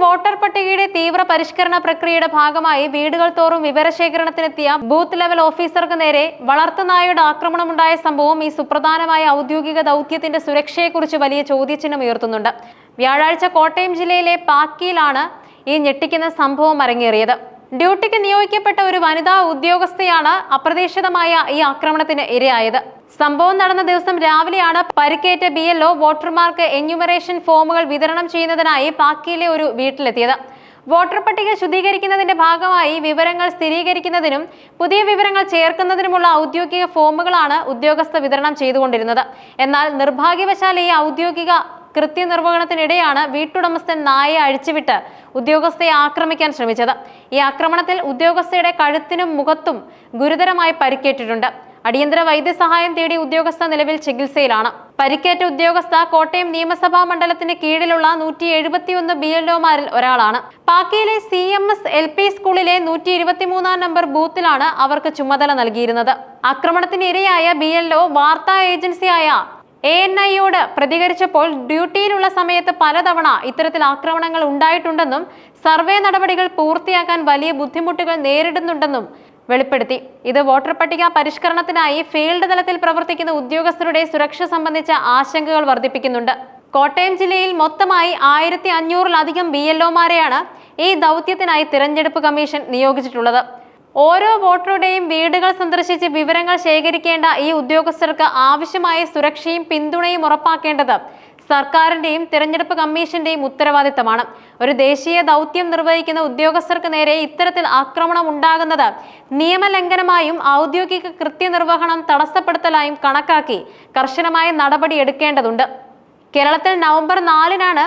Voter പട്ടികയുടെ തീവ്ര പരിഷ്കരണ പ്രക്രിയയുടെ ഭാഗമായി വീടുകൾ തോറും വിവരശേഖരണത്തിനെത്തിയ ബൂത്ത് ലെവൽ ഓഫീസർക്ക് നേരെ വളർത്തുനായയുടെ ആക്രമണമുണ്ടായ സംഭവം ഈ സുപ്രധാനമായ ഔദ്യോഗിക ദൗത്യത്തിന്റെ സുരക്ഷയെക്കുറിച്ച് വലിയ ചോദ്യചിഹ്നം ഉയർത്തുന്നുണ്ട്. വ്യാഴാഴ്ച കോട്ടയം ജില്ലയിലെ പാക്കിയിലാണ് ഈ ഞെട്ടിക്കുന്ന സംഭവം അരങ്ങേറിയത്. ഡ്യൂട്ടിക്ക് നിയോഗിക്കപ്പെട്ട ഒരു വനിതാ ഉദ്യോഗസ്ഥയാണ് അപ്രതീക്ഷിതമായ ഈ ആക്രമണത്തിന് ഇരയായത്. സംഭവം നടന്ന ദിവസം രാവിലെയാണ് പരിക്കേറ്റ ബി എൽഒ വോട്ടർമാർക്ക് എന്യൂമറേഷൻ ഫോമുകൾ വിതരണം ചെയ്യുന്നതിനായി പാക്കിയിലെ ഒരു വീട്ടിലെത്തിയത്. വോട്ടർ പട്ടിക ശുദ്ധീകരിക്കുന്നതിന്റെ ഭാഗമായി വിവരങ്ങൾ സ്ഥിരീകരിക്കുന്നതിനും പുതിയ വിവരങ്ങൾ ചേർക്കുന്നതിനുമുള്ള ഔദ്യോഗിക ഫോമുകളാണ് ഉദ്യോഗസ്ഥ വിതരണം ചെയ്തുകൊണ്ടിരുന്നത്. എന്നാൽ നിർഭാഗ്യവശാൽ ഈ ഔദ്യോഗിക കൃത്യനിർവഹണത്തിനിടെയാണ് വീട്ടുടമസ്ഥൻ നായയെ അഴിച്ചുവിട്ട് ഉദ്യോഗസ്ഥയെ ആക്രമിക്കാൻ ശ്രമിച്ചത്. ഈ ആക്രമണത്തിൽ ഉദ്യോഗസ്ഥയുടെ കഴുത്തിനും മുഖത്തും ഗുരുതരമായി പരിക്കേറ്റിട്ടുണ്ട്. അടിയന്തര വൈദ്യസഹായം തേടി ഉദ്യോഗസ്ഥ നിലവിൽ ചികിത്സയിലാണ്. പരിക്കേറ്റ ഉദ്യോഗസ്ഥ കോട്ടയം നിയമസഭാ മണ്ഡലത്തിന് കീഴിലുള്ള നൂറ്റി എഴുപത്തിയൊന്ന് ബി എൽഒമാരിൽ ഒരാളാണ്. പാക്കിയിലെ C M S L P സ്കൂളിലെ നൂറ്റി ഇരുപത്തിമൂന്നാം നമ്പർ ബൂത്തിലാണ് അവർക്ക് ചുമതല നൽകിയിരുന്നത്. ആക്രമണത്തിന് ഇരയായ ബി എൽഒ വാർത്താ ഏജൻസിയായ എ എൻ ഐയോട് പ്രതികരിച്ചപ്പോൾ ഡ്യൂട്ടിയിലുള്ള സമയത്ത് പലതവണ ഇത്തരത്തിൽ ആക്രമണങ്ങൾ ഉണ്ടായിട്ടുണ്ടെന്നും സർവേ നടപടികൾ പൂർത്തിയാക്കാൻ വലിയ ബുദ്ധിമുട്ടുകൾ നേരിടുന്നുണ്ടെന്നും വെളിപ്പെടുത്തി. ഇത് വോട്ടർ പട്ടിക പരിഷ്കരണത്തിനായി ഫീൽഡ് തലത്തിൽ പ്രവർത്തിക്കുന്ന ഉദ്യോഗസ്ഥരുടെ സുരക്ഷ സംബന്ധിച്ച ആശങ്കകൾ വർദ്ധിപ്പിക്കുന്നുണ്ട്. കോട്ടയം ജില്ലയിൽ മൊത്തമായി ആയിരത്തി അഞ്ഞൂറിലധികം ബി എൽഒമാരെയാണ് ഈ ദൗത്യത്തിനായി തിരഞ്ഞെടുപ്പ് കമ്മീഷൻ നിയോഗിച്ചിട്ടുള്ളത്. ഓരോ വോട്ടറുടെയും വീടുകൾ സന്ദർശിച്ച് വിവരങ്ങൾ ശേഖരിക്കേണ്ട ഈ ഉദ്യോഗസ്ഥർക്ക് ആവശ്യമായ സുരക്ഷയും പിന്തുണയും ഉറപ്പാക്കേണ്ടത് സർക്കാരിന്റെയും തിരഞ്ഞെടുപ്പ് കമ്മീഷന്റെയും ഉത്തരവാദിത്തമാണ്. ഒരു ദേശീയ ദൗത്യം നിർവഹിക്കുന്ന ഉദ്യോഗസ്ഥർക്ക് നേരെ ഇത്തരത്തിൽ ആക്രമണം ഉണ്ടാകുന്നത് നിയമലംഘനമായും ഔദ്യോഗിക കൃത്യനിർവഹണം തടസ്സപ്പെടുത്തലായും കണക്കാക്കി കർശനമായ നടപടി എടുക്കേണ്ടതുണ്ട്. കേരളത്തിൽ നവംബർ നാലിനാണ്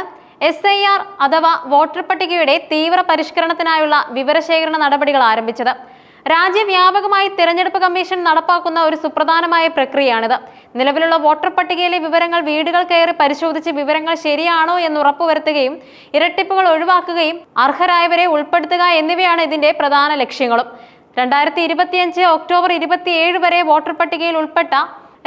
എസ് ഐ ആർ അഥവാ വോട്ടർ പട്ടികയുടെ തീവ്ര പരിഷ്കരണത്തിനായുള്ള വിവരശേഖരണ നടപടികൾ ആരംഭിച്ചത്. രാജ്യവ്യാപകമായി തിരഞ്ഞെടുപ്പ് കമ്മീഷൻ നടപ്പാക്കുന്ന ഒരു സുപ്രധാനമായ പ്രക്രിയയാണിത്. നിലവിലുള്ള വോട്ടർ പട്ടികയിലെ വിവരങ്ങൾ വീടുകൾ കയറി പരിശോധിച്ച് വിവരങ്ങൾ ശരിയാണോ എന്ന് ഉറപ്പുവരുത്തുകയും ഇരട്ടിപ്പുകൾ ഒഴിവാക്കുകയും അർഹരായവരെ ഉൾപ്പെടുത്തുക എന്നിവയാണ് ഇതിന്റെ പ്രധാന ലക്ഷ്യങ്ങളും. രണ്ടായിരത്തി ഇരുപത്തിയഞ്ച് ഒക്ടോബർ ഇരുപത്തിയേഴ് വരെ വോട്ടർ പട്ടികയിൽ ഉൾപ്പെട്ട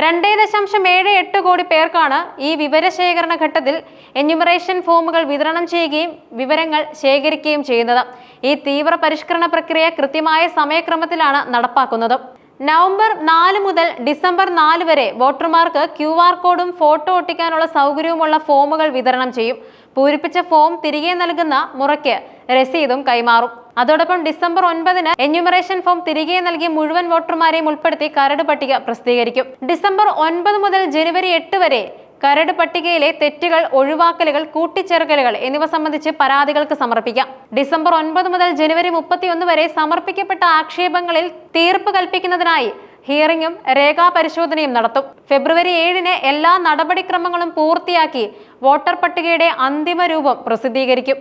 രണ്ടേ ദശാംശം ഏഴ് എട്ട് കോടി പേർക്കാണ് ഈ വിവരശേഖരണ ഘട്ടത്തിൽ എന്യൂമറേഷൻ ഫോമുകൾ വിതരണം ചെയ്യുകയും വിവരങ്ങൾ ശേഖരിക്കുകയും ചെയ്യുന്നത്. ഈ തീവ്ര പരിഷ്കരണ പ്രക്രിയ കൃത്യമായ സമയക്രമത്തിലാണ് നടപ്പാക്കുന്നത്. നവംബർ നാല് മുതൽ ഡിസംബർ നാല് വരെ വോട്ടർമാർക്ക് ക്യു ആർ കോഡും ഫോട്ടോ ഒട്ടിക്കാനുള്ള സൗകര്യവുമുള്ള ഫോമുകൾ വിതരണം ചെയ്യും. പൂരിപ്പിച്ച ഫോം തിരികെ നൽകുന്ന മുറയ്ക്ക് രസീതും കൈമാറും. അതോടൊപ്പം ഡിസംബർ ഒൻപതിന് എന്യൂമറേഷൻ ഫോം തിരികെ നൽകി മുഴുവൻ വോട്ടർമാരെയും ഉൾപ്പെടുത്തി കരട് പട്ടിക പ്രസിദ്ധീകരിക്കും. ഡിസംബർ ഒൻപത് മുതൽ ജനുവരി എട്ട് വരെ കരട് പട്ടികയിലെ തെറ്റുകൾ ഒഴിവാക്കലുകൾ കൂട്ടിച്ചേർക്കലുകൾ എന്നിവ സംബന്ധിച്ച് പരാതികൾക്ക് സമർപ്പിക്കാം. ഡിസംബർ ഒൻപത് മുതൽ ജനുവരി മുപ്പത്തിയൊന്ന് വരെ സമർപ്പിക്കപ്പെട്ട ആക്ഷേപങ്ങളിൽ തീർപ്പ് കൽപ്പിക്കുന്നതിനായി ഹിയറിംഗും രേഖാപരിശോധനയും നടത്തും. ഫെബ്രുവരി ഏഴിന് എല്ലാ നടപടിക്രമങ്ങളും പൂർത്തിയാക്കി വോട്ടർ പട്ടികയുടെ അന്തിമ രൂപം പ്രസിദ്ധീകരിക്കും.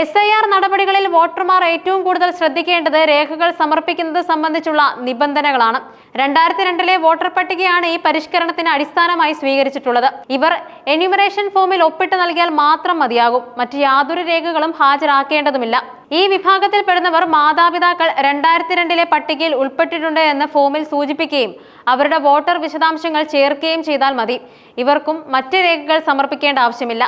എസ് ഐ ആർ നടപടികളിൽ വോട്ടർമാർ ഏറ്റവും കൂടുതൽ ശ്രദ്ധിക്കേണ്ടത് രേഖകൾ സമർപ്പിക്കുന്നത് സംബന്ധിച്ചുള്ള നിബന്ധനകളാണ്. രണ്ടായിരത്തി രണ്ടിലെ വോട്ടർ പട്ടികയാണ് ഈ പരിഷ്കരണത്തിന് അടിസ്ഥാനമായി സ്വീകരിച്ചിട്ടുള്ളത്. ഇവർ എന്യൂമറേഷൻ ഫോമിൽ ഒപ്പിട്ട് നൽകിയാൽ മാത്രം മതിയാകും. മറ്റ് യാതൊരു രേഖകളും ഹാജരാക്കേണ്ടതുമില്ല. ഈ വിഭാഗത്തിൽപ്പെടുന്നവർ മാതാപിതാക്കൾ രണ്ടായിരത്തി രണ്ടിലെ പട്ടികയിൽ ഉൾപ്പെട്ടിട്ടുണ്ട് എന്ന് ഫോമിൽ സൂചിപ്പിക്കുകയും അവരുടെ വോട്ടർ വിശദാംശങ്ങൾ ചേർക്കുകയും ചെയ്താൽ മതി. ഇവർക്കും മറ്റ് രേഖകൾ സമർപ്പിക്കേണ്ട ആവശ്യമില്ല.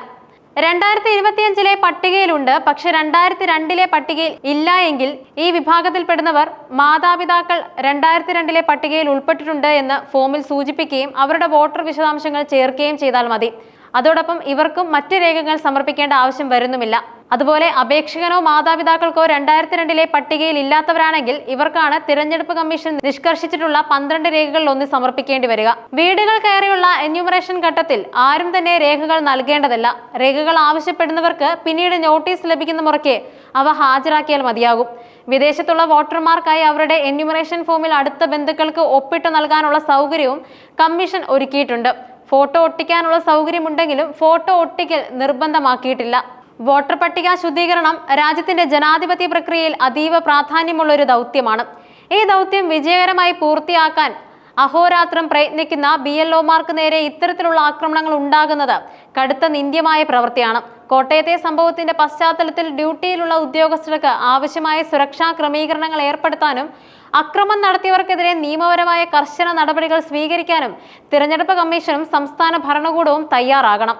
രണ്ടായിരത്തി ഇരുപത്തിയഞ്ചിലെ പട്ടികയിലുണ്ട്. പക്ഷെ രണ്ടായിരത്തി രണ്ടിലെ പട്ടികയിൽ ഇല്ല എങ്കിൽ ഈ വിഭാഗത്തിൽപ്പെടുന്നവർ മാതാപിതാക്കൾ രണ്ടായിരത്തി രണ്ടിലെ പട്ടികയിൽ ഉൾപ്പെട്ടിട്ടുണ്ട് എന്ന് ഫോമിൽ സൂചിപ്പിക്കുകയും അവരുടെ വോട്ടർ വിശദാംശങ്ങൾ ചേർക്കുകയും ചെയ്താൽ മതി. അതോടൊപ്പം ഇവർക്കും മറ്റ് രേഖകൾ സമർപ്പിക്കേണ്ട ആവശ്യം വരുന്നുമില്ല. അതുപോലെ അപേക്ഷകനോ മാതാപിതാക്കൾക്കോ രണ്ടായിരത്തി രണ്ടിലെ പട്ടികയിൽ ഇല്ലാത്തവരാണെങ്കിൽ ഇവർക്കാണ് തിരഞ്ഞെടുപ്പ് കമ്മീഷൻ നിഷ്കർഷിച്ചിട്ടുള്ള പന്ത്രണ്ട് രേഖകളിൽ ഒന്ന് സമർപ്പിക്കേണ്ടി വരിക. വീടുകൾ കയറിയുള്ള എന്യൂമറേഷൻ ഘട്ടത്തിൽ ആരും തന്നെ രേഖകൾ നൽകേണ്ടതല്ല. രേഖകൾ ആവശ്യപ്പെടുന്നവർക്ക് പിന്നീട് നോട്ടീസ് ലഭിക്കുന്ന മുറയ്ക്ക് അവ ഹാജരാക്കിയാൽ മതിയാകും. വിദേശത്തുള്ള വോട്ടർമാർക്കായി അവരുടെ എന്യൂമറേഷൻ ഫോമിൽ അടുത്ത ബന്ധുക്കൾക്ക് ഒപ്പിട്ട് നൽകാനുള്ള സൗകര്യവും കമ്മീഷൻ ഒരുക്കിയിട്ടുണ്ട്. ഫോട്ടോ ഒട്ടിക്കാനുള്ള സൗകര്യമുണ്ടെങ്കിലും ഫോട്ടോ ഒട്ടിക്കൽ നിർബന്ധമാക്കിയിട്ടില്ല. വോട്ടർ പട്ടിക ശുദ്ധീകരണം രാജ്യത്തിന്റെ ജനാധിപത്യ പ്രക്രിയയിൽ അതീവ പ്രാധാന്യമുള്ള ഒരു ദൗത്യമാണ്. ഈ ദൗത്യം വിജയകരമായി പൂർത്തിയാക്കാൻ അഹോരാത്രം പ്രയത്നിക്കുന്ന ബി എൽ നേരെ ഇത്തരത്തിലുള്ള ആക്രമണങ്ങൾ ഉണ്ടാകുന്നത് കടുത്ത നിന്ദ്യമായ പ്രവൃത്തിയാണ്. കോട്ടയത്തെ സംഭവത്തിന്റെ പശ്ചാത്തലത്തിൽ ഡ്യൂട്ടിയിലുള്ള ഉദ്യോഗസ്ഥർക്ക് ആവശ്യമായ സുരക്ഷാ ക്രമീകരണങ്ങൾ ഏർപ്പെടുത്താനും അക്രമം നടത്തിയവർക്കെതിരെ നിയമപരമായ കർശന നടപടികൾ സ്വീകരിക്കാനും തിരഞ്ഞെടുപ്പ് കമ്മീഷനും സംസ്ഥാന ഭരണകൂടവും തയ്യാറാകണം.